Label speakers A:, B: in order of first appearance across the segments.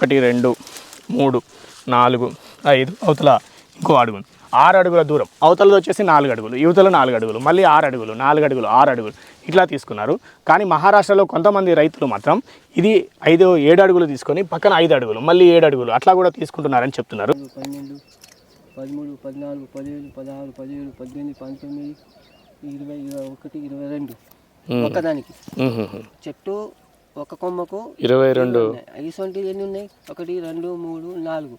A: ఒకటి రెండు మూడు నాలుగు ఐదు అవతల ఇంకో అడుగు. ఆరు అడుగుల దూరం. అవతలది వచ్చేసి నాలుగు అడుగులు. యువతల నాలుగు అడుగులు. మళ్ళీ ఆరు అడుగులు. నాలుగు అడుగులు. ఆరు అడుగులు. ఇట్లా తీసుకున్నారు. కానీ మహారాష్ట్రలో కొంతమంది రైతులు మాత్రం ఇది ఐదు ఏడు అడుగులు తీసుకొని పక్కన ఐదు అడుగులు మళ్ళీ ఏడు అడుగులు అట్లా కూడా తీసుకుంటున్నారని చెప్తున్నారు.
B: పన్నెండు పదమూడు పద్నాలుగు పదిహేను పదహారు పదిహేడు పద్దెనిమిది పంతొమ్మిది ఇరవై ఇరవై ఒకటి ఇరవై రెండు. ఒక్కదానికి.
A: మ్మ్.
B: చెట్టు ఒక కొమ్మకు
A: ఇరవై రెండు.
B: ఐసొంటి ఎన్ని ఉన్నాయి? ఒకటి రెండు మూడు నాలుగు.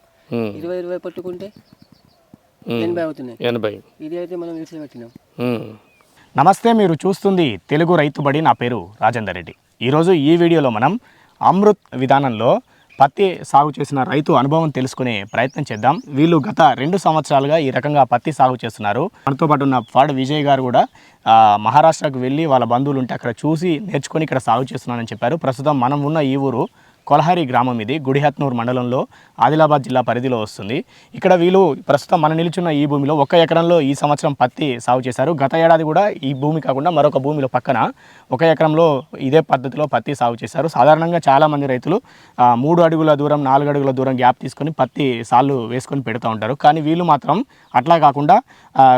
B: ఇరవై ఇరవై పట్టుకుంటే. ఎనభై అవుతున్నాయి.
A: ఎనభై.
B: ఇది అయితే మనం ఇట్లా పెట్టినాం?
A: నమస్తే మీరు చూస్తుంది తెలుగు రైతుబడి నా పేరు రాజేందర్ రెడ్డి. ఈరోజు ఈ వీడియోలో మనం అమృత్ విధానంలో పత్తి సాగు చేసిన రైతు అనుభవం తెలుసుకునే ప్రయత్నం చేద్దాం. వీళ్ళు గత రెండు సంవత్సరాలుగా ఈ రకంగా పత్తి సాగు చేస్తున్నారు. మనతో పాటు ఉన్న ఫాడ్ విజయ్ గారు కూడా మహారాష్ట్రకు వెళ్ళి వాళ్ళ బంధువులు ఉంటే అక్కడ చూసి నేర్చుకొని ఇక్కడ సాగు చేస్తున్నానని చెప్పారు. ప్రస్తుతం మనం ఉన్న ఈ ఊరు కొలహారి గ్రామం ఇది. గుడిహత్నూర్ మండలంలో ఆదిలాబాద్ జిల్లా పరిధిలో వస్తుంది. ఇక్కడ వీళ్ళు ప్రస్తుతం మన నిలుచున్న ఈ భూమిలో ఒక ఎకరంలో ఈ సంవత్సరం పత్తి సాగు చేశారు. గత ఏడాది కూడా ఈ భూమి కాకుండా మరొక భూమిలో పక్కన ఒక ఎకరంలో ఇదే పద్ధతిలో పత్తి సాగు చేశారు. సాధారణంగా చాలామంది రైతులు మూడు అడుగుల దూరం నాలుగు అడుగుల దూరం గ్యాప్ తీసుకొని పత్తి సాళ్ళు వేసుకొని పెడుతూ ఉంటారు. కానీ వీళ్ళు మాత్రం అట్లా కాకుండా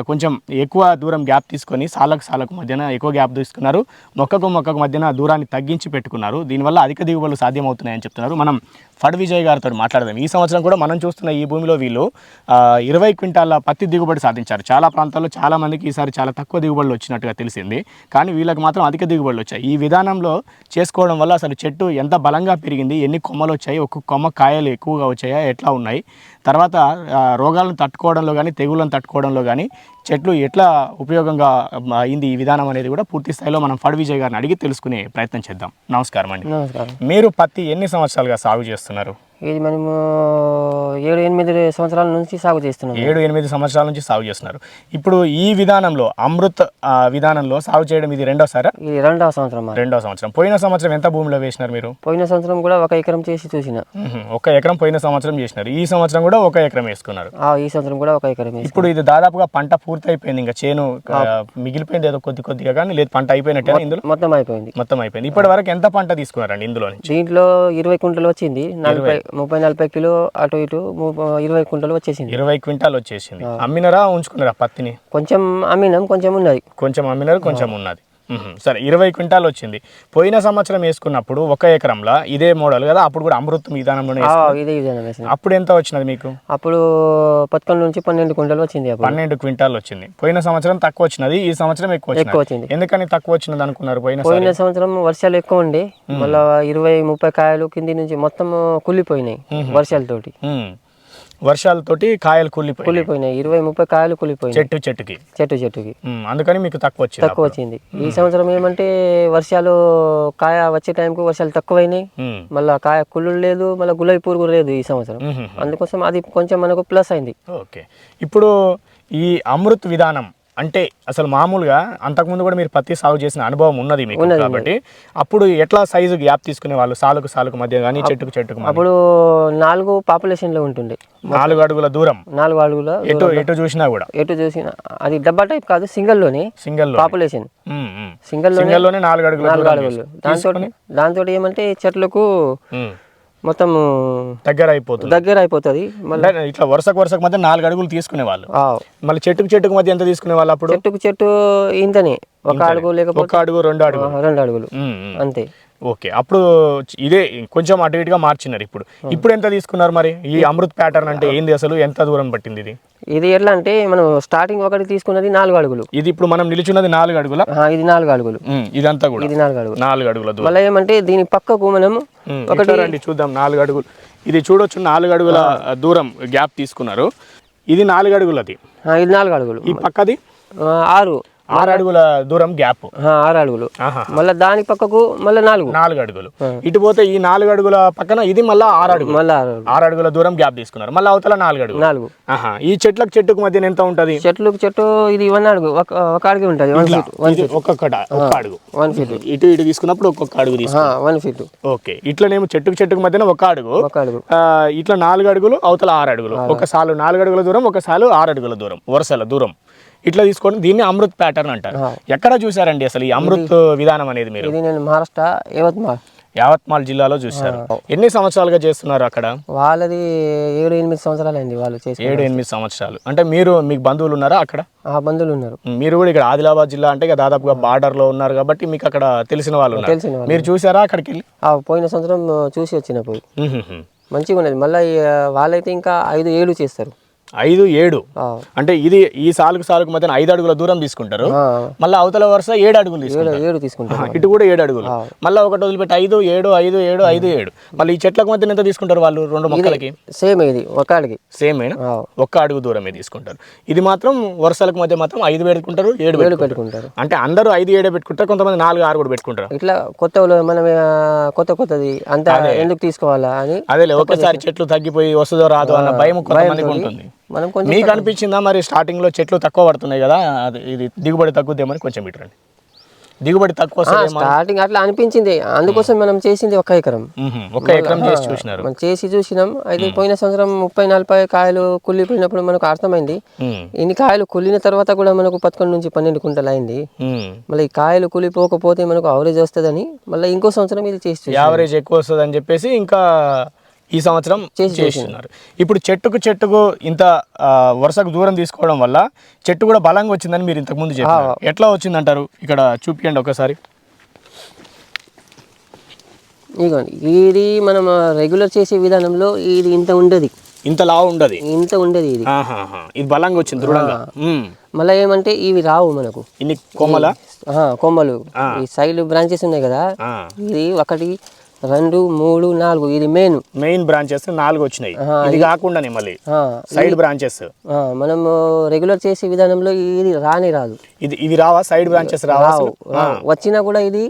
A: కొంచెం ఎక్కువ దూరం గ్యాప్ తీసుకొని సాళ్ళకు సాళ్ళకు మధ్యన ఎక్కువ గ్యాప్ తీసుకున్నారు. మొక్కకు మొక్కకు మధ్యన దూరాన్ని తగ్గించి పెట్టుకున్నారు. దీనివల్ల అధిక దిగుబడులు సాధ్యమవుతున్నాయి. సాధ్యమవుతున్నాయని చెప్తున్నారు. మనం ఫడ్ విజయ్ గారితో మాట్లాడదాం. ఈ సంవత్సరం కూడా మనం చూస్తున్న ఈ భూమిలో వీళ్ళు ఇరవై క్వింటాల పత్తి దిగుబడి సాధించారు. చాలా ప్రాంతాల్లో చాలా మందికి ఈసారి చాలా తక్కువ దిగుబడులు వచ్చినట్టుగా తెలిసింది. కానీ వీళ్ళకి మాత్రం అధిక దిగుబడులు వచ్చాయి. ఈ విధానంలో చేసుకోవడం వల్ల అసలు చెట్టు ఎంత బలంగా పెరిగింది ఎన్ని కొమ్మలు వచ్చాయి ఒక్కొక్క కొమ్మ కాయలు ఎక్కువగా వచ్చాయా ఎట్లా ఉన్నాయి? తర్వాత రోగాలను తట్టుకోవడంలో కానీ తెగుళ్ళను తట్టుకోవడంలో కానీ చెట్లు ఎట్లా ఉపయోగంగా అయింది ఈ విధానం అనేది కూడా పూర్తి స్థాయిలో మనం ఫడ్ విజయ్ గారిని అడిగి తెలుసుకునే ప్రయత్నం చేద్దాం. నమస్కారం అండి.
B: నమస్కారం.
A: మీరు పత్తి ఎన్ని సంవత్సరాలుగా సాగు చేస్తున్నారు? berpengaruh.
B: ఇది మనము ఏడు ఎనిమిది సంవత్సరాల నుంచి సాగు చేస్తున్నాం
A: ఏడు ఎనిమిది సంవత్సరాల నుంచి సాగు చేస్తున్నారు. ఇప్పుడు ఈ విధానంలో అమృత్ విధానంలో సాగు చేయడం ఇది రెండోసారా
B: ఇది రెండవ సంవత్సరం మరి.
A: రెండో సంవత్సరం. పోయిన సంవత్సరం ఎంత భూమిలో వేసినారు మీరు?
B: పోయిన సంవత్సరం కూడా ఒక ఎకరం చేసి చూసిన.
A: ఒక ఎకరం పోయిన సంవత్సరం చేసినారు. ఈ సంవత్సరం కూడా ఒక ఎకరం వేసుకున్నారు.
B: ఆ, ఈ సంవత్సరం కూడా ఒక ఎకరం
A: ఇప్పుడు ఇది దాదాపుగా పంట పూర్తి అయిపోయింది ఇంకా చేను మిగిలిపోయింది ఏదో కొద్ది కొద్దిగా కానీ లేదు పంట అయిపోయినట్టే ఇందులో?
B: మొత్తం అయిపోయింది.
A: మొత్తం అయిపోయింది. ఇప్పటి వరకు ఎంత పంట తీసుకున్నారండి ఇందులో
B: దీంట్లో ఇరవై కుంటలు వచ్చింది. నలభై ముప్పై నలభై కిలో అటు ఇటు ఇరవై కుంటలు వచ్చేసింది.
A: ఇరవై క్వింటాల్ వచ్చేసింది. అమ్మినరా ఉంచుకున్నారా పత్తిని?
B: కొంచెం అమ్మినాం కొంచెం ఉన్నది.
A: కొంచెం అమ్మినారు కొంచెం ఉన్నది. సరే ఇరవై క్వింటాల్ వచ్చింది. పోయిన సంవత్సరం వేసుకున్నప్పుడు ఒక ఎకరంలో ఇదే మోడల్ కదా అప్పుడు కూడా అమృత్ విధానంలోనే.
B: ఇదే విధానం వేసింది
A: అప్పుడు ఎంత వచ్చినది మీకు?
B: అప్పుడు పదకొండు నుంచి పన్నెండు కుంటలు వచ్చింది
A: పన్నెండు క్వింటాల్ వచ్చింది. పోయిన సంవత్సరం తక్కువ వచ్చినది ఈ సంవత్సరం ఎక్కువ
B: ఎక్కువ
A: వచ్చింది. ఎందుకని తక్కువ వచ్చినది అనుకున్నారు పోయిన
B: పోయిన సంవత్సరం వర్షాలు ఎక్కువ ఉండి మళ్ళా ఇరవై ముప్పై కాయలు కింది నుంచి మొత్తం కుళ్ళిపోయినాయి వర్షాలతోటి.
A: వర్షాలతోటి కాయలు కూలిపోయి
B: కుళ్ళిపోయినాయి. ఇరవై ముప్పై కాయలు కుళ్ళిపోయినాయి.
A: చెట్టు చెట్టుకి.
B: చెట్టు చెట్టుకి.
A: అందుకని మీకు తక్కువ వచ్చింది
B: తక్కువ వచ్చింది. ఈ సంవత్సరం ఏమంటే వర్షాలు కాయ వచ్చే టైంకి వర్షాలు తక్కువైనాయి. మళ్ళా కాయ కుళ్ళు లేదు మళ్ళీ గులాబీ పురుగు లేదు ఈ సంవత్సరం. అందుకోసం అది కొంచెం మనకు ప్లస్ అయింది.
A: ఓకే. ఇప్పుడు ఈ అమృత్ విధానం అంటే అసలు మామూలుగా అంతకుముందు కూడా మీరు పత్తి సాగు చేసిన అనుభవం ఉన్నది మీకు కాబట్టి అప్పుడు ఎట్లా సైజు గ్యాప్ తీసుకునే వాళ్ళు? సాలుకు సాలుకు మధ్య కానీ చెట్టుకు చెట్టుకు
B: అప్పుడు నాలుగు పాపులేషన్లో ఉంటుండే.
A: నాలుగు అడుగుల దూరం.
B: నాలుగు అడుగుల
A: ఎటు ఎటు చూసినా కూడా?
B: ఎటు చూసిన. అది డబ్బా టైప్ కాదు సింగల్లోనే.
A: Single
B: population. సింగల్లోనే
A: సింగిల్లోనే నాలుగు అడుగుల
B: నాలుగు అడుగులు. దాంతో దాంతో ఏమంటే చెట్లకు మొత్తం
A: దగ్గర అయిపోతుంది
B: దగ్గర అయిపోతుంది మళ్ళీ
A: ఇట్లా వరుసకు వరుసకు మధ్య నాలుగు అడుగులు తీసుకునే వాళ్ళు మళ్ళీ చెట్టుకు చెట్టుకు మధ్య ఎంత తీసుకునే వాళ్ళు అప్పుడు?
B: చెట్టుకు చెట్టు ఇంతనే. ఒక అడుగు లేకపోతే
A: ఒక అడుగు రెండు అడుగు
B: రెండు అడుగులు. అంతే.
A: ఓకే. అప్పుడు ఇదే కొంచెం అటు ఇటుగా మార్చినారు ఇప్పుడు. ఇప్పుడు ఎంత తీసుకున్నారు మరి? ఈ అమృత్ ప్యాటర్న్ అంటే ఏంది అసలు? ఎంత దూరం పట్టింది ఇది?
B: ఇది ఎట్లా అంటే మనం స్టార్టింగ్ ఒకటి తీసుకున్నది నాలుగు అడుగులు.
A: ఇది ఇప్పుడు మనం నిలుచున్నది నాలుగు అడుగుల?
B: ఇది నాలుగు అడుగులు.
A: ఇదంతా కూడా.
B: ఇది నాలుగు అడుగులు.
A: నాలుగు అడుగుల దూరం.
B: మళ్ళీ ఏమంటే దీని పక్కకు మనం
A: ఇట్లా రండి చూద్దాం. నాలుగు అడుగులు. ఇది చూడొచ్చు నాలుగు అడుగుల దూరం గ్యాప్ తీసుకున్నారు. ఇది నాలుగు అడుగులది.
B: ఇది నాలుగు అడుగులు.
A: ఈ పక్కది?
B: ఆరు.
A: ఆరు అడుగుల దూరం గ్యాప్.
B: ఆరు అడుగులు. మళ్ళీ దాని పక్కకు మళ్ళీ నాలుగు.
A: నాలుగు అడుగులు. ఇటు పోతే ఈ నాలుగు అడుగుల పక్కన ఇది మళ్ళా ఆరు అడుగులు.
B: మళ్ళీ ఆరు అడుగులు.
A: దూరం గ్యాప్ తీసుకున్నారు. మళ్ళీ అవతల నాలుగు అడుగులు.
B: నాలుగు.
A: ఆహా. ఈ చెట్లకు చెట్టుకు మధ్యన ఎంత ఉంటది?
B: చెట్లకు చెట్టు ఇది వన్ అడుగు. ఒక ఒక అడుగు ఉంటుంది. వన్ ఫీట్
A: ఇది ఒక్కొక్కట ఒక్క అడుగు.
B: One feet.
A: ఇటు ఇటు తీసుకున్నప్పుడు ఒక్కొక్క అడుగు
B: వన్ ఫీట్.
A: ఓకే. ఇట్లనేమో చెట్టుకు చెట్టుకు మధ్యన ఒక అడుగు.
B: ఒక అడుగు.
A: ఇట్లా నాలుగు అడుగులు అవతల ఆరు అడుగులు. ఒక సాలు నాలుగు అడుగుల దూరం ఒక సాలు ఆరు అడుగుల దూరం వరుసల దూరం. ఇట్లా తీసుకోండి దీన్ని అమృత్ ప్యాటర్న్ అంటారు. ఎక్కడ చూసారండి అసలు ఈ అమృత్ విధానం అనేది మీరు?
B: ఇది నేను మహారాష్ట్ర యవత్మాల్.
A: యావత్మాల్ జిల్లాలో చూశారు. ఎన్ని సంవత్సరాలుగా చేస్తున్నారు అక్కడ?
B: వాళ్ళది ఏడు ఎనిమిది సంవత్సరాలు అయింది వాళ్ళు చేసి
A: ఏడు ఎనిమిది సంవత్సరాలు. అంటే మీరు మీకు బంధువులు ఉన్నారా అక్కడ?
B: ఆ బంధువులు ఉన్నారు.
A: మీరు కూడా ఇక్కడ ఆదిలాబాద్ జిల్లా అంటే ఇక దాదాపుగా బార్డర్లో ఉన్నారు కాబట్టి మీకు అక్కడ తెలిసిన వాళ్ళు ఉన్నారు.
B: తెలిసిన.
A: మీరు చూసారా అక్కడికి వెళ్ళి?
B: ఆ పోయిన సంవత్సరం చూసి వచ్చిన పోయి.
A: మ్మ్హ్మ్.
B: మంచిగా ఉన్నది. మళ్ళీ వాళ్ళైతే ఇంకా ఐదు ఏడు చేస్తారు.
A: ఐదు ఏడు. అంటే ఇది ఈ సాలుకు సాలుకు మధ్యన ఐదు అడుగుల దూరం తీసుకుంటారు. మళ్ళీ అవతల వరుస ఏడు అడుగులు
B: ఏడు
A: తీసుకుంటారు. ఇటు కూడా ఏడు అడుగులు. మళ్ళీ ఒకటి వదిలిపెట్టి ఐదు ఏడు ఐదు ఏడు ఐదు ఏడు. మళ్ళీ ఈ చెట్లకు మధ్యన ఎంత తీసుకుంటారు వాళ్ళు రెండు మొక్కలకి?
B: సేమ్ ఇది ఒక్కడికి
A: సేమ్
B: ఆ,
A: ఒక్క అడుగు దూరమే తీసుకుంటారు. ఇది మాత్రం వరుసలకు మధ్య మాత్రం ఐదు పెట్టుకుంటారు ఏడు పెట్టుకుంటారు. అంటే అందరూ ఐదు ఏడే పెట్టుకుంటారు కొంతమంది నాలుగు ఆరు కూడా పెట్టుకుంటారు.
B: ఇట్లా కొత్త మనం కొత్త కొత్తది అంత ఎందుకు తీసుకోవాలా అని
A: అదేలే ఒకేసారి చెట్లు తగ్గిపోయి వస్తుందో రాదో అన్న భయం కొంతమందికి ఉంటుంది.
B: మనం కొంచెం
A: మీకు అనిపించిందా మరి స్టార్టింగ్లో చెట్లు తక్కువ పడుతున్నాయి కదా? అది ఇది దిగుబడి తగ్గుద్దేమని కొంచెం ఇటురండి దిగుబడి తక్కువ
B: స్టార్టింగ్ అట్లా అనిపించింది. అందుకోసం మనం చేసింది ఒక ఎకరం.
A: ఒక్క ఎకరం చేసి చూసినారు.
B: మనం చేసి చూసినాం. అయితే పోయిన సంవత్సరం ముప్పై నలభై కాయలు కుళ్ళిపోయినప్పుడు మనకు అర్థమైంది. ఇన్ని కాయలు కుళ్ళిన తర్వాత కూడా మనకు పదకొండు నుంచి పన్నెండు కుంటలు అయింది. మళ్ళీ ఈ కాయలు కుళ్ళిపోకపోతే మనకు అవరేజ్ వస్తుందని మళ్ళీ ఇంకో సంవత్సరం ఇది చేసి చూసాం.
A: యావరేజ్ ఎక్కువ వస్తుంది అని చెప్పేసి ఇంకా ఈ సంవత్సరం చేస్తున్నారు. ఇప్పుడు చెట్టుకు చెట్టుకు ఇంత వరుసకు దూరం తీసుకోవడం వల్ల చెట్టు కూడా బలంగా వచ్చిందని మీరు ఇంతకు ముందు చెప్పారు. ఎట్లా వచ్చిందంటారు? ఇక్కడ చూపియండి ఒకసారి.
B: ఇది మనం రెగ్యులర్ చేసే విధానంలో ఇది ఇంత ఉండదు.
A: ఇంత లావు ఉండదు.
B: ఇంత ఉండదు ఇది.
A: ఇది బలంగా వచ్చింది దృఢంగా.
B: మళ్ళీ ఏమంటే ఇవి రావు మనకు.
A: ఇన్ని కొమ్మల?
B: కొమ్మలు. ఈ సైడ్ బ్రాంచెస్ ఉన్నాయి కదా. ఇది ఒకటి రెండు మూడు నాలుగు ఇది మెయిన్
A: మెయిన్ బ్రాంచెస్ నాలుగు వచ్చినాయి. ఇది కాకుండానే మళ్ళీ. సైడ్ బ్రాంచెస్
B: మనం రెగ్యులర్ చేసే విధానంలో ఇది రాని రాదు.
A: ఇది ఇవి రావా? Side branches? రావు.
B: వచ్చినా కూడా ఇది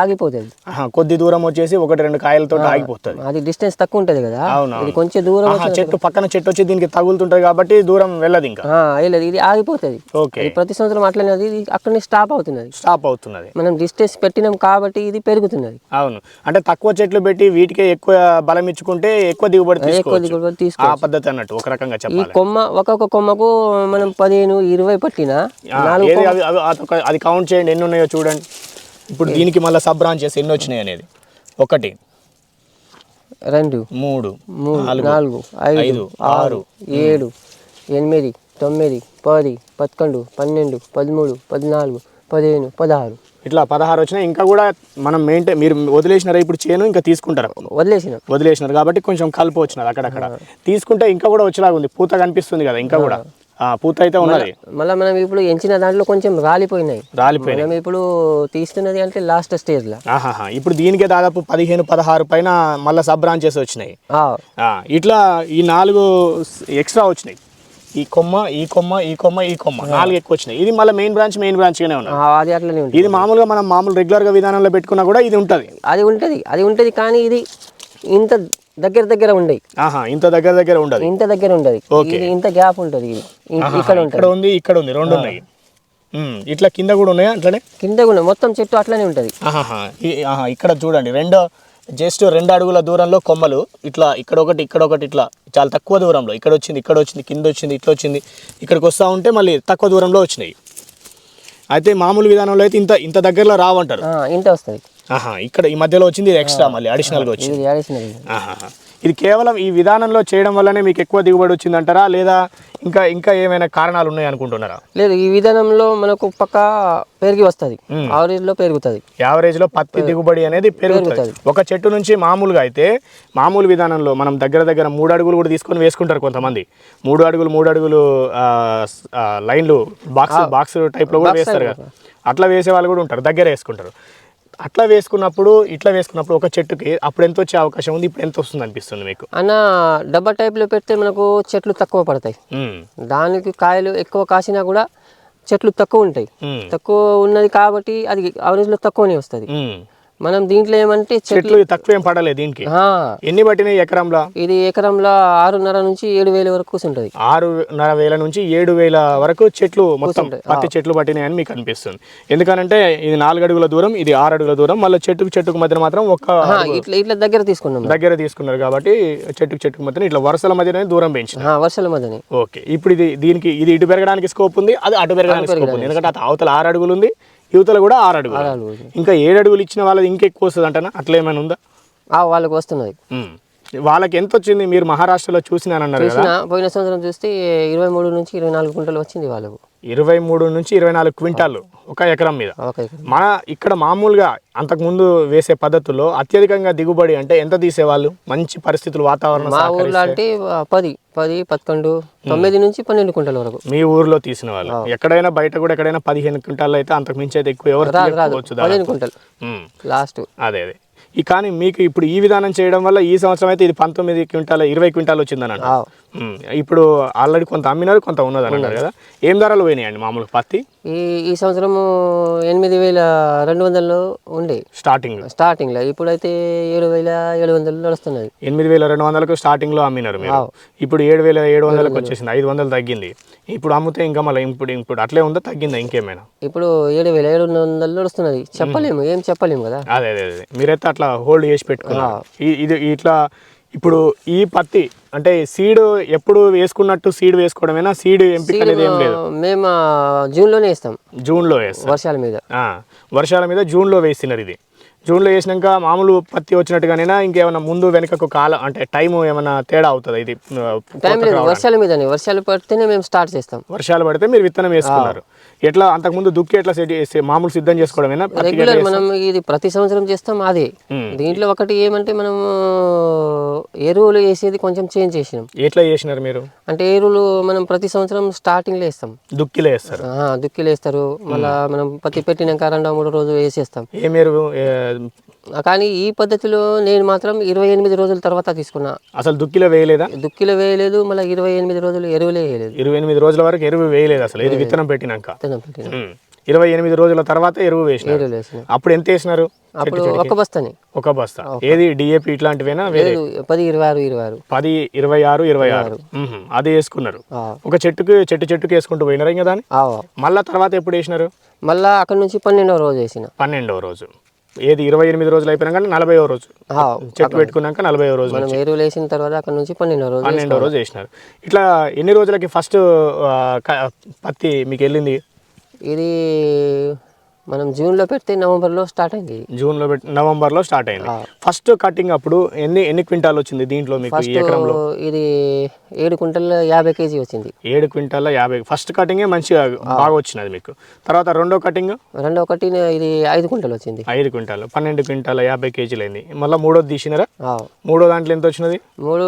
B: ఆగిపోతుంది.
A: కొద్ది దూరం వచ్చేసి ఒకటి రెండు కాయలతో ఆగిపోతుంది.
B: అది డిస్టెన్స్ తక్కువ ఉంటుంది కదా. ఇది కొంచెం దూరం
A: చెట్టు పక్కన చెట్టు వచ్చి దీనికి తగులుతుంటది కాబట్టి దూరం వెళ్ళదు ఇంకా.
B: వెళ్ళదు. ఇది ఆగిపోతుంది.
A: ఓకే.
B: ఇది ప్రతి సంవత్సరం అట్లనే అది ఇది అక్కడనే స్టాప్ అవుతున్నది.
A: స్టాప్ అవుతున్నది.
B: మనం డిస్టెన్స్ పెట్టినాం కాబట్టి ఇది పెరుగుతున్నది.
A: అవును. అంటే తక్కువ చెట్లు పెట్టి వీటికే ఎక్కువ బలం ఇచ్చుకుంటే ఎక్కువ దిగుబడి
B: ఎక్కువ దిగుబడి తీసుకో
A: ఆ పద్ధతి అన్నట్టు ఒక రకంగా
B: ఈ కొమ్మ ఒక్కొక్క కొమ్మకు మనం పదిహేను ఇరవై పట్టిన
A: అది కౌంట్ చేయండి. ఎన్ని ఉన్నాయో చూడండి. ఇప్పుడు దీనికి మళ్ళీ సబ్ బ్రాంచెస్ ఎన్ని వచ్చినాయి అనేది? ఒకటి.
B: రెండు.
A: మూడు.
B: మూడు
A: నాలుగు,
B: నాలుగు
A: ఐదు,
B: ఆరు ఏడు ఎనిమిది తొమ్మిది పది పదకొండు పన్నెండు పదమూడు పద్నాలుగు పదిహేను పదహారు.
A: ఇట్లా పదహారు వచ్చినాయి ఇంకా కూడా మనం మెయింటైన్ మీరు వదిలేసినారా? ఇప్పుడు చేను ఇంకా తీసుకుంటారు?
B: వదిలేసినాం.
A: వదిలేసినారు కాబట్టి కొంచెం కలుపు వచ్చినది అక్కడక్కడ. తీసుకుంటే ఇంకా కూడా వచ్చేలాగా ఉంది. పూత కనిపిస్తుంది కదా ఇంకా కూడా. పూత అయితే ఉన్నది.
B: మళ్ళీ మనం ఇప్పుడు ఎంచిన దాంట్లో కొంచెం రాలిపోయినాయి.
A: రాలిపోయినాయి.
B: మనం ఇప్పుడు తీస్తున్నది అంటే లాస్ట్ స్టేజ్లో
A: ఆహాహా. ఇప్పుడు దీనికే దాదాపు పదిహేను పదహారు పైన మళ్ళీ సబ్ బ్రాంచెస్ వచ్చినాయి. ఇట్లా ఈ నాలుగు ఎక్స్ట్రా వచ్చినాయి. ఈ కొమ్మ ఈ కొమ్మ ఈ కొమ్మ ఈ కొమ్మ. నాలుగు ఎక్కువ వచ్చినాయి. ఇది మళ్ళీ మెయిన్ బ్రాంచ్ మెయిన్ బ్రాంచ్ గానే ఉన్నది.
B: అది అట్లనే ఉంటుంది.
A: ఇది మామూలుగా మనం మామూలు రెగ్యులర్గా విధానంలో పెట్టుకున్నా కూడా ఇది ఉంటది.
B: అది ఉంటుంది అది ఉంటుంది కానీ ఇది ఇంత దగ్గర దగ్గర ఉండయి.
A: ఆహా ఇంత దగ్గర దగ్గర ఉండదు.
B: ఇంత దగ్గర ఉండదు. ఇంత గ్యాప్ ఉంటుంది ఇక్కడ
A: ఇక్కడ ఉంది ఇక్కడ ఉంది రెండు ఉన్నాయి. ఇట్లా కింద కూడా ఉన్నాయా అట్లనే?
B: కింద కూడా మొత్తం చెట్టు అట్లనే ఉంటుంది.
A: ఇక్కడ చూడండి రెండో జస్ట్ రెండు అడుగుల దూరంలో కొమ్మలు ఇట్లా ఇక్కడ ఒకటి ఇక్కడ ఒకటి ఇట్లా చాలా తక్కువ దూరంలో. ఇక్కడ వచ్చింది ఇక్కడ వచ్చింది కింద వచ్చింది ఇట్లా వచ్చింది. ఇక్కడికి వస్తూ ఉంటే మళ్ళీ తక్కువ దూరంలో వచ్చినాయి. అయితే మామూలు విధానంలో అయితే ఇంత ఇంత దగ్గరలో రావంటారు.
B: ఇంత వస్తుంది.
A: ఆహా ఇక్కడ ఈ మధ్యలో వచ్చింది ఇది ఎక్స్ట్రా మళ్ళీ అడిషనల్గా వచ్చింది.
B: ఇది. అడిషనల్
A: ఆహాహా. ఇది కేవలం ఈ విధానంలో చేయడం వల్లనే మీకు ఎక్కువ దిగుబడి వచ్చిందంటారా? లేదా ఇంకా ఇంకా ఏమైనా కారణాలు ఉన్నాయి అనుకుంటున్నారా?
B: లేదు ఈ విధానంలో మనకు పక్క పెరిగి వస్తుంది. ఆవరేజ్లో పెరుగుతుంది.
A: యావరేజ్లో పత్తి దిగుబడి అనేది పెరుగుతుంది. ఒక చెట్టు నుంచి మామూలుగా అయితే మామూలు విధానంలో మనం దగ్గర దగ్గర మూడు అడుగులు కూడా తీసుకొని వేసుకుంటారు కొంతమంది. మూడు అడుగులు మూడు అడుగులు లైన్లు బాక్స్ బాక్స్ టైప్లో కూడా వేస్తారు కదా. అట్లా వేసే వాళ్ళు కూడా ఉంటారు దగ్గర వేసుకుంటారు. అట్లా వేసుకున్నప్పుడు ఇట్లా వేసుకున్నప్పుడు ఒక చెట్టుకి అప్పుడు ఎంత వచ్చే అవకాశం ఉంది ఇప్పుడు ఎంత వస్తుంది అనిపిస్తుంది మీకు?
B: అన్న డబ్బా టైప్లో పెడితే మనకు చెట్లు తక్కువ పడతాయి. దానికి కాయలు ఎక్కువ కాసినా కూడా చెట్లు తక్కువ ఉంటాయి. తక్కువ ఉన్నది కాబట్టి అది average లో తక్కువనే వస్తుంది. మనం దీంట్లో ఏమంటే చెట్లు
A: తక్కువ ఏం పడలేదు దీనికి ఎన్ని పట్టినాయి ఎకరంలో?
B: ఇది ఎకరంలో ఆరున్నర నుంచి ఏడు వేల వరకు కూర్చుంటుంది
A: ఆరున్నర వేల నుంచి ఏడు వేల వరకు చెట్లు మొత్తం పత్తి చెట్లు పట్టినాయని మీకు అనిపిస్తుంది. ఎందుకనంటే ఇది నాలుగు అడుగుల దూరం ఇది ఆరు అడుగుల దూరం మళ్ళీ చెట్టుకు చెట్టుకు మధ్యన మాత్రం ఒక
B: ఆ, ఇట్లా ఇట్లా దగ్గర తీసుకున్నాం
A: దగ్గర తీసుకున్నారు కాబట్టి చెట్టుకు చెట్టుకు మధ్యన ఇట్లా వరుసల మధ్యన దూరం పెంచిన.
B: ఆ, వర్షాల మధ్యనే.
A: ఓకే. ఇప్పుడు ఇది దీనికి ఇది ఇటు పెరగడానికి స్కోప్ ఉంది అది అటు పెరగడానికి స్కోప్ ఉంది. ఎందుకంటే అవతల ఆరు అడుగులు ఉంది. యువతల కూడా ఆరు అడుగులు. ఇంకా ఏడు అడుగులు ఇచ్చిన వాళ్ళది ఇంకెక్కువ వస్తుంది అంటనా అట్లా ఏమైనా ఉందా
B: ఆ, వాళ్ళకి వస్తున్నది.
A: వాళ్ళకి ఎంత వచ్చింది మీరు మహారాష్ట్రలో చూసినానన్నారు కదా.
B: చూసిన పోయిన సంవత్సరం చూస్తే ఇరవై మూడు నుంచి ఇరవై నాలుగు కుంటలు వచ్చింది వాళ్ళకు.
A: ఇరవై మూడు నుంచి ఇరవై నాలుగు క్వింటాలు ఒక ఎకరం మీద. మన ఇక్కడ మామూలుగా అంతకుముందు వేసే పద్ధతుల్లో అత్యధికంగా దిగుబడి అంటే ఎంత తీసేవాళ్ళు? మంచి పరిస్థితులు వాతావరణం
B: మా ఊర్లో అంటే పది పది పదకొండు తొమ్మిది నుంచి పన్నెండు కుంటల వరకు.
A: మీ ఊర్లో తీసిన వాళ్ళు. ఎక్కడైనా బయట కూడా ఎక్కడైనా పదిహేను క్వింటాలు అయితే అంతకు మించి అయితే ఎక్కువ ఎవరు
B: పదిహేను. లాస్ట్.
A: అదే అదే. ఈ కానీ మీకు ఇప్పుడు ఈ విధానం చేయడం వల్ల ఈ సంవత్సరం అయితే ఇది పంతొమ్మిది క్వింటాల ఇరవై క్వింటాలు వచ్చిందని. ఇప్పుడు ఆల్రెడీ కొంత అమ్మినారు కొంత ఉన్నది. అని అన్నారు కదా? ఏం ధరలు పోయినాయండి మామూలు పత్తి?
B: ఈ ఈ సంవత్సరము ఎనిమిది వేల రెండు వందలు ఉండే.
A: స్టార్టింగ్
B: స్టార్టింగ్లో. ఇప్పుడైతే ఏడు వేల ఏడు వందలు నడుస్తున్నది
A: ఎనిమిది వేల రెండు వందలకు స్టార్టింగ్లో అమ్మినారు మీరు. ఇప్పుడు ఏడు వేల ఏడు వందలకు వచ్చేసింది. ఐదు వందలు తగ్గింది. ఇప్పుడు అమ్మితే ఇంకా మళ్ళీ ఇప్పుడు ఇప్పుడు అట్లే ఉందా? తగ్గిందా? ఇంకేమైనా?
B: ఇప్పుడు ఏడు వేల ఏడు వందలు నడుస్తున్నది. చెప్పలేము. ఏం చెప్పలేము కదా.
A: అదే అదే అదే. మీరైతే అట్లా హోల్డ్ చేసి పెట్టుకున్నారు. ఈ- ఇది ఇట్లా ఇప్పుడు ఈ పత్తి అంటే సీడ్ ఎప్పుడు వేసుకున్నట్టు సీడ్ వేసుకోవడమేనా? సీడ్ ఎంపిక అనేది ఏం లేదు.
B: మేము జూన్లోనే ఇస్తాం
A: జూన్లో
B: వర్షాల మీద.
A: వర్షాల మీద జూన్లో వేస్తున్నారు ఇది. జూన్లో వేసినాక మామూలు పత్తి వచ్చినట్టుగానేనా ఇంకేమైనా ముందు వెనకకు కాలం అంటే టైం ఏమైనా తేడా అవుతుంది ఇది?
B: టైం లేదు వర్షాల మీదనే వర్షాలు పడితేనే మేము స్టార్ట్ చేస్తాం.
A: వర్షాలు పడితే మీరు విత్తనం వేసుకున్నారు. ఎట్లా అంతకుముందు దుక్కి ఎట్లా సెట్ చేసి మామూలు సిద్ధం చేసుకోవడమేనా? పత్తికి
B: రెగ్యులర్ మనం ఇది ప్రతి సంవత్సరం చేస్తాం అదే. దీంట్లో ఒకటి ఏమంటే మనం ఎరువులు వేసేది కొంచెం చేంజ్ చేసినాం.
A: ఎట్లా చేసినారు మీరు?
B: అంటే ఎరువులు మనం ప్రతి సంవత్సరం స్టార్టింగ్లో వేస్తాం.
A: దుక్కిలో వేస్తారు.
B: ఆ, దుక్కిలు వేస్తారు. మళ్ళా మనం పత్తి పెట్టినాక రెండో మూడో రోజు వేసేస్తాం.
A: ఏ
B: ఆ, కానీ ఈ పద్ధతిలో నేను మాత్రం ఇరవై ఎనిమిది రోజుల తర్వాత తీసుకున్నా.
A: అసలు దుక్కిలో వేయలేదా?
B: దుక్కిలో వేయలేదు మళ్ళీ ఇరవై ఎనిమిది రోజులు ఎరువులే వేయలేదు.
A: ఇరవై ఎనిమిది రోజుల వరకు ఎరువు వేయలేదు అసలు ఇది విత్తనం పెట్టినాక.
B: విత్తనం పెట్టిన.
A: ఉమ్. ఇరవై ఎనిమిది రోజుల తర్వాత ఎరువు
B: వేసిన.
A: అప్పుడు ఎంత వేసినారు?
B: అప్పుడు ఒక బస్తాని.
A: ఒక బస్తా. ఏది? డిఏపి ఇట్లాంటివేనా? వేరే?
B: లేదు పది ఇరవై ఆరు ఇరవై ఆరు.
A: పది ఇరవై ఆరు ఇరవై ఆరు. అది వేసుకున్నారు. ఒక చెట్టుకు చెట్టు చెట్టుకు వేసుకుంటూ పోయినారు ఇంకా దాన్ని. మళ్ళా తర్వాత ఎప్పుడు వేసినారు?
B: మళ్ళా అక్కడ నుంచి పన్నెండవ రోజు వేసిన.
A: పన్నెండవ రోజు. ఏది ఇరవై ఎనిమిది రోజులు అయిపోయినాక నలభైవ రోజు.
B: ఆ,
A: చెట్టు పెట్టుకున్నాక నలభైవ రోజు
B: మనం ఎరువులు వేసిన తర్వాత అక్కడ నుంచి పన్నెండవ రోజు
A: పన్నెండవ రోజు వేసినారు. ఇట్లా ఎన్ని రోజులకి ఫస్ట్ పత్తి మీకు వెళ్ళింది?
B: ఇది మనం జూన్లో పెడితే నవంబర్లో స్టార్ట్ అయింది.
A: జూన్లో పెట్టి నవంబర్లో స్టార్ట్ అయింది. ఫస్ట్ కటింగ్ అప్పుడు ఎన్ని ఎన్ని క్వింటాల్ వచ్చింది దీంట్లో మీకు ఈ ఎకరంలో?
B: ఇది ఏడు కుంటల యాభై కేజీ వచ్చింది.
A: ఏడు క్వింటాల్ యాభై ఫస్ట్ కటింగే మంచిగా బాగా వచ్చినది మీకు. తర్వాత రెండో కటింగ్?
B: రెండో ఒకటి ఇది ఐదు కుంటలు వచ్చింది.
A: ఐదు క్వింటాల్ పన్నెండు క్వింటాల్ యాభై కేజీలు అయింది మళ్ళీ మూడోది తీసినారా? మూడో దాంట్లో ఎంత వచ్చినది?
B: మూడు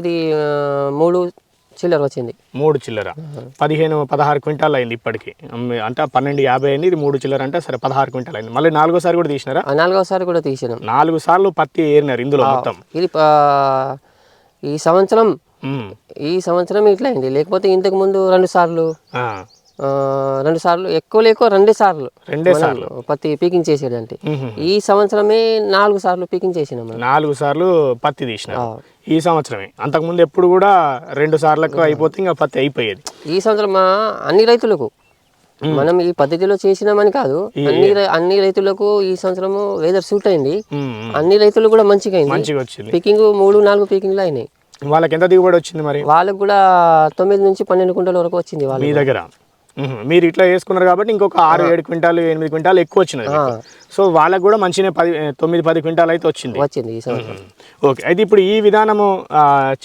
B: ఇది మూడు చిల్లర వచ్చింది.
A: మూడు చిల్లర. పదిహేను పదహారు క్వింటాల్ అయింది ఇప్పటికి. అంటే పన్నెండు యాభై అయింది ఇది మూడు చిల్లర అంటే సరే పదహారు క్వింటాల్ అయింది. మళ్ళీ నాలుగోసారి కూడా తీసినారా?
B: నాలుగోసారి కూడా తీసినాం.
A: నాలుగు సార్లు పత్తి ఏరినారు ఇందులో మొత్తం.
B: ఇది ఈ సంవత్సరం. ఈ సంవత్సరం ఇట్లా అయింది. లేకపోతే ఇంతకు ముందు రెండు సార్లు రెండు సార్లు ఎక్కువ లేకో రెండే సార్లు
A: రెండే సార్లు.
B: పత్తి పీకింగ్ చేసేదంటే. ఈ సంవత్సరమే నాలుగు సార్లు పీకింగ్ చేసినాం
A: నాలుగు సార్లు పత్తి తీసినారు.
B: ఆ.
A: ఈ సంవత్సరమే. అంతకుముందు ఎప్పుడు కూడా రెండు సార్లకు అయిపోతే ఇంకా పత్తి అయిపోయేది.
B: ఈ సంవత్సరం మా అన్ని రైతులకు. మనం ఈ పద్ధతిలో చేసినామని కాదు అన్ని అన్ని రైతులకు ఈ సంవత్సరము వెదర్ సూట్ అయింది. అన్ని రైతులకు కూడా మంచిగా అయింది.
A: మంచిగా వచ్చింది.
B: పీకింగ్ మూడు నాలుగు పీకింగ్లు అయినాయి.
A: వాళ్ళకి ఎంత దిగుబడి వచ్చింది మరి?
B: వాళ్ళకు కూడా తొమ్మిది నుంచి పన్నెండు కుంటల వరకు వచ్చింది వాళ్ళు
A: మీ దగ్గర. మీరు ఇట్లా వేసుకున్నారు కాబట్టి ఇంకొక ఆరు ఏడు క్వింటాలు ఎనిమిది క్వింటాలు ఎక్కువ వచ్చినది మీకు. సో వాళ్ళకు కూడా మంచిగా పది తొమ్మిది పది క్వింటాలు అయితే వచ్చింది.
B: వచ్చింది
A: ఓకే. అయితే ఇప్పుడు ఈ విధానము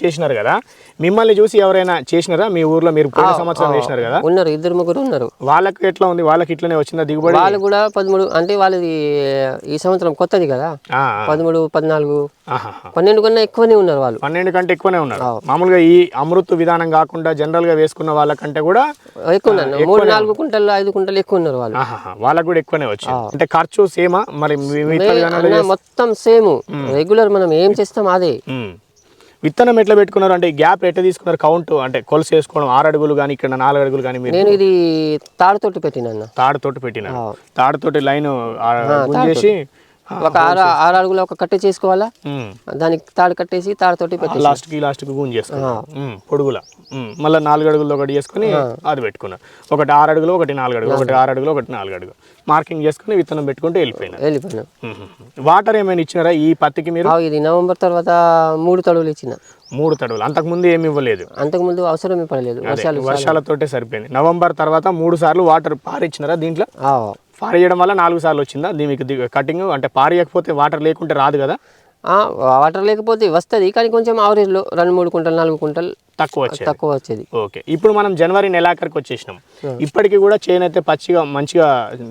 A: చేసినారు కదా మిమ్మల్ని చూసి ఎవరైనా చేసినారా? మీ ఊర్లో మీరు పోయిన సంవత్సరం వేసినారు కదా?
B: ఉన్నారు ఇద్దరు ముగ్గురు ఉన్నారు.
A: వాళ్ళకి ఎట్లా ఉంది? వాళ్ళకి ఇట్లనే వచ్చిందా దిగుబడి?
B: వాళ్ళు కూడా పదమూడు అంటే వాళ్ళది ఈ సంవత్సరం కొత్తది కదా. పదమూడు పద్నాలుగు. పన్నెండు కన్నా ఎక్కువనే ఉన్నారు వాళ్ళు.
A: పన్నెండు కంటే ఎక్కువనే ఉన్నారు. మామూలుగా ఈ అమృత్ విధానం కాకుండా జనరల్గా వేసుకున్న వాళ్ళకంటే కూడా
B: ఎక్కువ ఉన్నారు మూడు నాలుగు కుంటలు ఐదు కుంటలు ఎక్కువ ఉన్నారు వాళ్ళు.
A: వాళ్ళకు కూడా ఎక్కువనే వచ్చింది. అంటే ఖర్చు సేమా? మరి
B: మొత్తం సేమ్. రెగ్యులర్ మనం ఏం చేస్తాం అదే.
A: విత్తనం ఎట్లా పెట్టుకున్నారు? అంటే గ్యాప్ ఎట్లా తీసుకున్నారు? కౌంట్ అంటే కొలసి వేసుకోవడం ఆరు అడుగులు కానీ ఇక్కడ నాలుగు అడుగులు కానీ
B: నేను ఇది తాడుతోటి పెట్టినన్న
A: తాడుతోటి పెట్టినారు
B: ఆ.
A: తాడుతోటి లైన్ గుంజేసి
B: ఒక ఆరు ఆరు అడుగులు ఒక కట్టె చేసుకోవాలా? దానికి తాడు కట్టేసి తాడుతోటి పెట్టి
A: లాస్ట్కి లాస్ట్కి ఉమ్, పొడుగుల. మళ్ళీ నాలుగు అడుగులు ఒకటి చేసుకుని అది పెట్టుకున్నారు ఒకటి ఆరు అడుగులు ఒకటి నాలుగు అడుగులు ఒకటి ఆరు అడుగులు ఒకటి నాలుగు అడుగులు. మార్కింగ్ చేసుకుని విత్తనం పెట్టుకుంటూ
B: వెళ్ళిపోయినా.
A: ఉమ్, వాటర్ ఏమైనా ఇచ్చినారా ఈ పత్తికి మీరు?
B: ఇది నవంబర్ తర్వాత మూడు తడువులు ఇచ్చిన.
A: మూడు తడువులు. అంతకుముందు ఏమి ఇవ్వలేదు.
B: అంతకుముందు అవసరమే పడలేదు. వర్షాలు
A: వర్షాలతోటే సరిపోయింది. నవంబర్ తర్వాత మూడు సార్లు వాటర్ పారిచ్చినారా దీంట్లో? పారేయడం వల్ల నాలుగు సార్లు వచ్చిందా? దీనికి కటింగ్ అంటే పారేయకపోతే వాటర్ లేకుంటే రాదు కదా?
B: వాటర్ లేకపోతే వస్తుంది కానీ కొంచెం ఆవరేజ్లో రెండు మూడు కుంటలు నాలుగు కుంటలు
A: తక్కువ వచ్చేది.
B: తక్కువ వచ్చేది.
A: ఓకే. ఇప్పుడు మనం జనవరి నెలాఖరికి వచ్చేసినాం. ఇప్పటికీ కూడా చేను అయితే పచ్చిగా మంచిగా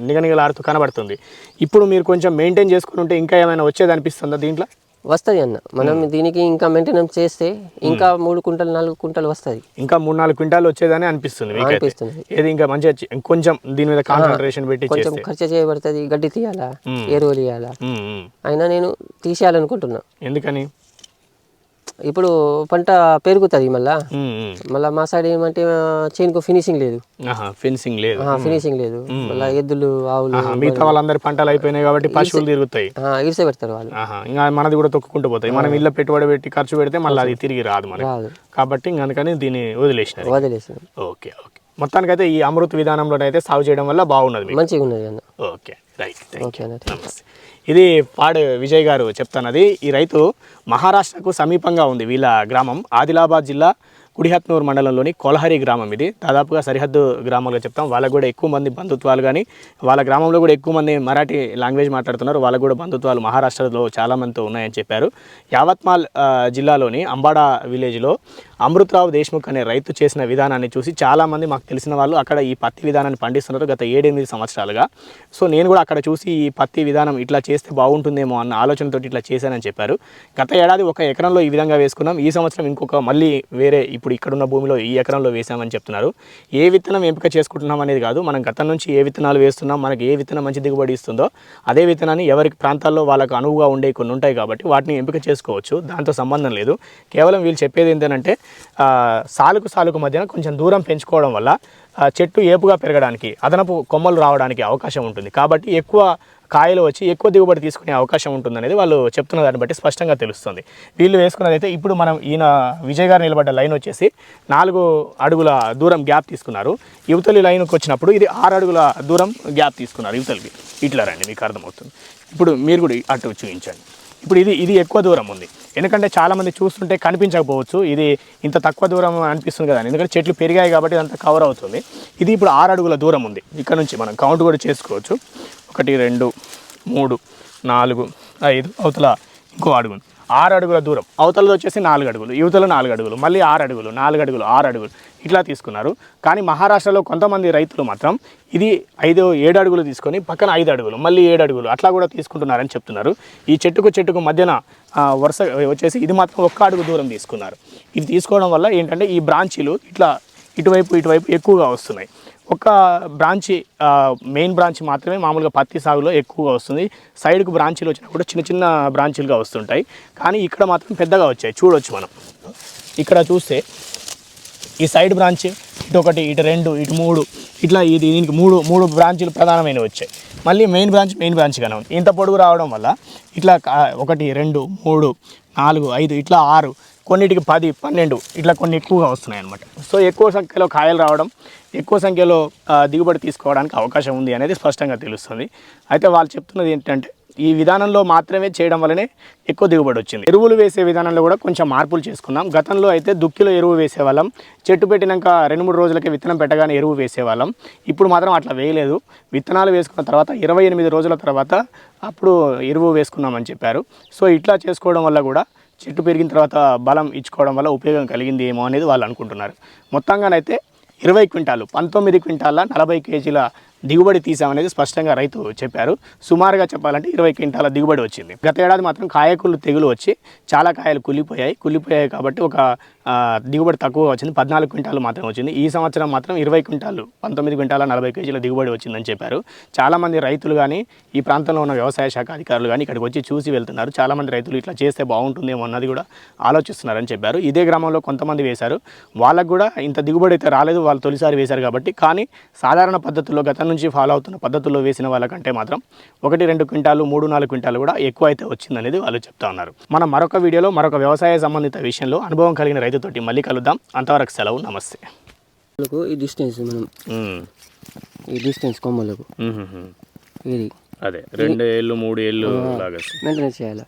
A: నిగనిగలాడుతూ కనబడుతుంది. ఇప్పుడు మీరు కొంచెం మెయింటైన్ చేసుకుని ఉంటే ఇంకా ఏమైనా వచ్చేది అనిపిస్తుందా దీంట్లో?
B: వస్తుంది అన్న. మనం దీనికి ఇంకా మెయింటెనెన్స్ చేస్తే ఇంకా మూడు కుంటలు నాలుగు కుంటలు వస్తుంది.
A: ఇంకా మూడు నాలుగు క్వింటాలు వచ్చేదని అనిపిస్తుంది
B: అనిపిస్తుంది.
A: ఏది ఇంకా మంచిగా కొంచెం దీని మీద కాన్సన్ట్రేషన్ పెట్టి
B: కొంచెం ఖర్చు చేయబడుతుంది గడ్డి తీయాలా
A: మ్మ్.
B: ఎరువులు తీయాలా. అయినా నేను తీసేయాలనుకుంటున్నా.
A: ఎందుకని?
B: ఇప్పుడు పంట పెరుగుతుంది మళ్ళా. మళ్ళీ మా సైడ్ ఏమంటే చేనుకు ఫినిషింగ్ లేదు.
A: ఆహా ఫెన్సింగ్ లేదు.
B: ఫినిషింగ్ లేదు. మళ్ళీ ఎద్దులు ఆవులు
A: మిగతా వాళ్ళందరి పంటలు అయిపోయినాయి కాబట్టి పశువులు తిరుగుతాయి.
B: ఇరిసే పెడతారు వాళ్ళు.
A: ఇంకా మనది కూడా తొక్కుకుంటూ పోతాయి. మనం ఇళ్ళ పెట్టుబడి పెట్టి ఖర్చు పెడితే మళ్ళీ అది తిరిగి రాదు మనకి కాబట్టి ఇంక అందుకని దీన్ని వదిలేసినారు.
B: వదిలేసాను.
A: Okay okay. మొత్తానికైతే ఈ అమృత్ విధానంలోనైతే సాగు చేయడం వల్ల బాగున్నది
B: మంచిగా ఉన్నది
A: ఓకే రైట్
B: ఓకే
A: నమస్తే. ఇది పాడు విజయ్ గారు చెప్తున్నది. ఈ రైతు మహారాష్ట్రకు సమీపంగా ఉంది వీళ్ళ గ్రామం. ఆదిలాబాద్ జిల్లా కుడిహత్నూరు మండలంలోని కొలహరి గ్రామం ఇది. దాదాపుగా సరిహద్దు గ్రామాలుగా చెప్తాం. వాళ్ళకు కూడా ఎక్కువ మంది బంధుత్వాలు కానీ వాళ్ళ గ్రామంలో కూడా ఎక్కువ మంది మరాఠీ లాంగ్వేజ్ మాట్లాడుతున్నారు. వాళ్ళకు కూడా బంధుత్వాలు మహారాష్ట్రలో చాలామందితో ఉన్నాయని చెప్పారు. యావత్మాల్ జిల్లాలోని అంబాడా విలేజ్లో అమృతరావు దేశ్ముఖ్ అనే రైతు చేసిన విధానాన్ని చూసి చాలామంది మాకు తెలిసిన వాళ్ళు అక్కడ ఈ పత్తి విధానాన్ని పండిస్తున్నారు గత ఏడెనిమిది సంవత్సరాలుగా. సో నేను కూడా అక్కడ చూసి ఈ పత్తి విధానం ఇట్లా చేస్తే బాగుంటుందేమో అన్న ఆలోచనతో ఇట్లా చేశానని చెప్పారు. గత ఏడాది ఒక ఎకరంలో ఈ విధంగా వేసుకున్నాం. ఈ సంవత్సరం ఇంకొక మళ్ళీ వేరే ఇప్పుడు ఇప్పుడు ఇక్కడున్న భూమిలో ఈ ఎకరంలో వేసామని చెప్తున్నారు. ఏ విత్తనం ఎంపిక చేసుకుంటున్నాం అనేది కాదు మనం గతం నుంచి ఏ విత్తనాలు వేస్తున్నాం మనకి ఏ విత్తనం మంచి దిగుబడి ఇస్తుందో అదే విత్తనాన్ని ఎవరి ప్రాంతాల్లో వాళ్ళకు అనువుగా ఉండే కొన్ని ఉంటాయి కాబట్టి వాటిని ఎంపిక చేసుకోవచ్చు దాంతో సంబంధం లేదు. కేవలం వీళ్ళు చెప్పేది ఏంటంటే సాలుకు సాలుకు మధ్యన కొంచెం దూరం పెంచుకోవడం వల్ల చెట్టు ఏపుగా పెరగడానికి అదనపు కొమ్మలు రావడానికి అవకాశం ఉంటుంది. కాబట్టి ఎక్కువ కాయలు వచ్చి ఎక్కువ దిగుబడి తీసుకునే అవకాశం ఉంటుందనేది వాళ్ళు చెప్తున్న దాన్ని బట్టి స్పష్టంగా తెలుస్తుంది. వీళ్ళు వేసుకున్నదైతే ఇప్పుడు మనం ఈయన విజయ్ గారు నిలబడ్డ లైన్ వచ్చేసి నాలుగు అడుగుల దూరం గ్యాప్ తీసుకున్నారు. యువతలి లైన్కి వచ్చినప్పుడు ఇది ఆరు అడుగుల దూరం గ్యాప్ తీసుకున్నారు యువతలకి. ఇట్లా రండి మీకు అర్థమవుతుంది. ఇప్పుడు మీరు కూడా అటు చూపించండి. ఇప్పుడు ఇది ఇది ఎక్కువ దూరం ఉంది. ఎందుకంటే చాలామంది చూస్తుంటే కనిపించకపోవచ్చు. ఇది ఇంత తక్కువ దూరం అనిపిస్తుంది కదా ఎందుకంటే చెట్లు పెరిగాయి కాబట్టి ఇదంతా కవర్ అవుతుంది. ఇది ఇప్పుడు ఆరు అడుగుల దూరం ఉంది. ఇక్కడ నుంచి మనం కౌంట్ కూడా చేసుకోవచ్చు. ఒకటి రెండు మూడు నాలుగు ఐదు అవతల ఇంకో అడుగు ఆరు అడుగుల దూరం. అవతలది వచ్చేసి నాలుగు అడుగులు. యువతలు నాలుగు అడుగులు. మళ్ళీ ఆరు అడుగులు. నాలుగు అడుగులు. ఆరు అడుగులు. ఇట్లా తీసుకున్నారు. కానీ మహారాష్ట్రలో కొంతమంది రైతులు మాత్రం ఇది ఐదు ఏడు అడుగులు తీసుకొని పక్కన ఐదు అడుగులు మళ్ళీ ఏడు అడుగులు అట్లా కూడా తీసుకుంటున్నారని చెప్తున్నారు. ఈ చెట్టుకు చెట్టుకు మధ్యన వరుస వచ్చేసి ఇది మాత్రం ఒక్క అడుగు దూరం తీసుకున్నారు. ఇది తీసుకోవడం వల్ల ఏంటంటే ఈ బ్రాంచీలు ఇట్లా ఇటువైపు ఇటువైపు ఎక్కువగా వస్తున్నాయి. ఒక బ్రాంచి మెయిన్ బ్రాంచ్ మాత్రమే మామూలుగా పత్తి సాగులో ఎక్కువగా వస్తుంది. సైడ్కు బ్రాంచీలు వచ్చినా కూడా చిన్న చిన్న బ్రాంచీలుగా వస్తుంటాయి. కానీ ఇక్కడ మాత్రం పెద్దగా వచ్చాయి. చూడొచ్చు మనం. ఇక్కడ చూస్తే ఈ సైడ్ బ్రాంచ్ ఇటు ఒకటి ఇటు రెండు ఇటు మూడు ఇట్లా ఇది దీనికి మూడు మూడు బ్రాంచీలు ప్రధానమైనవి వచ్చాయి. మళ్ళీ మెయిన్ బ్రాంచ్ మెయిన్ బ్రాంచ్గానే ఉంది. ఇంత పొడుగు రావడం వల్ల ఇట్లా ఒకటి రెండు మూడు నాలుగు ఐదు ఇట్లా ఆరు కొన్నిటికి పది పన్నెండు ఇట్లా కొన్ని ఎక్కువగా వస్తున్నాయి అనమాట సో ఎక్కువ సంఖ్యలో కాయలు రావడం ఎక్కువ సంఖ్యలో దిగుబడి తీసుకోవడానికి అవకాశం ఉంది అనేది స్పష్టంగా తెలుస్తుంది. అయితే వాళ్ళు చెప్తున్నది ఏంటంటే ఈ విధానంలో మాత్రమే చేయడం వల్లనే ఎక్కువ దిగుబడి వచ్చింది. ఎరువులు వేసే విధానంలో కూడా కొంచెం మార్పులు చేసుకున్నాం. గతంలో అయితే దుక్కిలో ఎరువు వేసేవాళ్ళం. చెట్టు పెట్టినాక రెండు మూడు రోజులకి విత్తనం పెట్టగానే ఎరువు వేసేవాళ్ళం. ఇప్పుడు మాత్రం అట్లా వేయలేదు. విత్తనాలు వేసుకున్న తర్వాత ఇరవై ఎనిమిది రోజుల తర్వాత అప్పుడు ఎరువు వేసుకున్నామని చెప్పారు. సో ఇట్లా చేసుకోవడం వల్ల కూడా చెట్టు పెరిగిన తర్వాత బలం ఇచ్చుకోవడం వల్ల ఉపయోగం కలిగింది ఏమో అనేది వాళ్ళు అనుకుంటున్నారు. మొత్తంగానైతే ఇరవై క్వింటాలు పంతొమ్మిది క్వింటాల నలభై కేజీల దిగుబడి తీసామనేది స్పష్టంగా రైతు చెప్పారు. సుమారుగా చెప్పాలంటే ఇరవై క్వింటాల దిగుబడి వచ్చింది. గత ఏడాది మాత్రం కాయకుళ్ళు తెగులు వచ్చి చాలా కాయలు కుళ్ళిపోయాయి. కుళ్ళిపోయాయి కాబట్టి ఒక దిగుబడి తక్కువ వచ్చింది. పద్నాలుగు క్వింటాలు మాత్రం వచ్చింది. ఈ సంవత్సరం మాత్రం ఇరవై క్వింటాలు పంతొమ్మిది క్వింటాల నలభై కేజీల దిగుబడి వచ్చిందని చెప్పారు. చాలామంది రైతులు కానీ ఈ ప్రాంతంలో ఉన్న వ్యవసాయ శాఖ అధికారులు కానీ ఇక్కడికి వచ్చి చూసి వెళ్తున్నారు. చాలామంది రైతులు ఇట్లా చేస్తే బాగుంటుందేమో అన్నది కూడా ఆలోచిస్తున్నారని చెప్పారు. ఇదే గ్రామంలో కొంతమంది వేశారు. వాళ్ళకు కూడా ఇంత దిగుబడి అయితే రాలేదు. వాళ్ళు తొలిసారి వేశారు కాబట్టి. కానీ సాధారణ పద్ధతుల్లో గతం నుంచి ఫాలో అవుతున్న పద్ధతుల్లో వేసిన వాళ్ళకంటే మాత్రం ఒకటి రెండు క్వింటాలు మూడు నాలుగు క్వింటాలు కూడా ఎక్కువ అయితే వచ్చిందనేది వాళ్ళు చెప్తా ఉన్నారు. మనం మరొక వీడియోలో మరొక వ్యవసాయ సంబంధిత విషయంలో అనుభవం కలిగిన రైతుతోటి మళ్ళీ కలుద్దాం. అంతవరకు సెలవు నమస్తే.
B: ఈ డిస్టెన్స్ మనం. ఈ డిస్టెన్స్ కొమ్మలకు. ఇది.
A: అదే రెండు ఏళ్ళు మూడు ఏళ్ళు
B: మెయింటెనెన్స్ చేయాలి.